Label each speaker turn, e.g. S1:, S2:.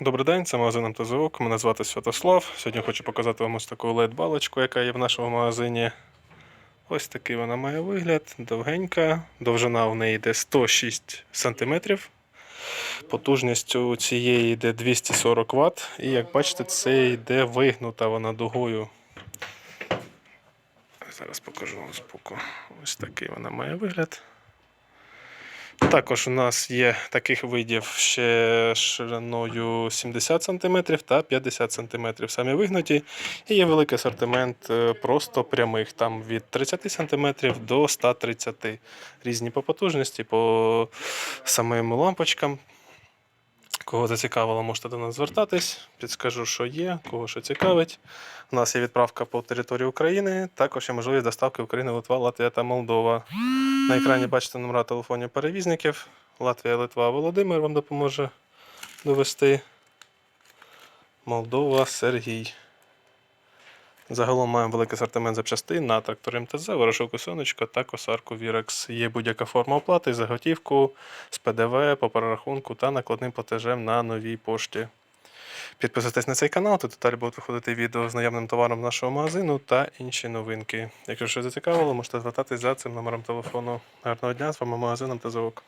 S1: Добрий день, це магазин МТЗОК. Мене звати Святослав. Сьогодні хочу показати вам ось таку LED-балочку, яка є в нашому магазині. Ось такий вона має вигляд, довгенька. Довжина в неї йде 106 см. Потужність у цієї йде 240 Вт. І як бачите, це йде вигнута вона дугою. Зараз покажу вам збоку. Ось такий вона має вигляд. Також у нас є таких видів ще шириною 70 см та 50 см самі вигнуті. І є великий асортимент е, просто прямих, там від 30 см до 130 різні по потужності, по самим лампочкам. Кого зацікавило, можете до нас звертатись. Підскажу, що є, кого що цікавить. У нас є відправка по території України, також є можливість доставки України, Литва, Латвія та Молдова. На екрані бачите номера телефонів перевізників. Латвія, Литва, Володимир вам допоможе довести. Молдова, Сергій. Загалом маємо великий асортимент запчастин на трактор МТЗ, ворошилку сонечко та косарку Вірекс. Є будь-яка форма оплати за готівку з ПДВ по перерахунку та накладним платежем на новій пошті. Підписуйтесь на цей канал, тут далі будуть виходити відео з наявним товаром нашого магазину та інші новинки. Якщо щось зацікавило, можете звертатись за цим номером телефону. Гарного дня, з вами магазин МТЗОК.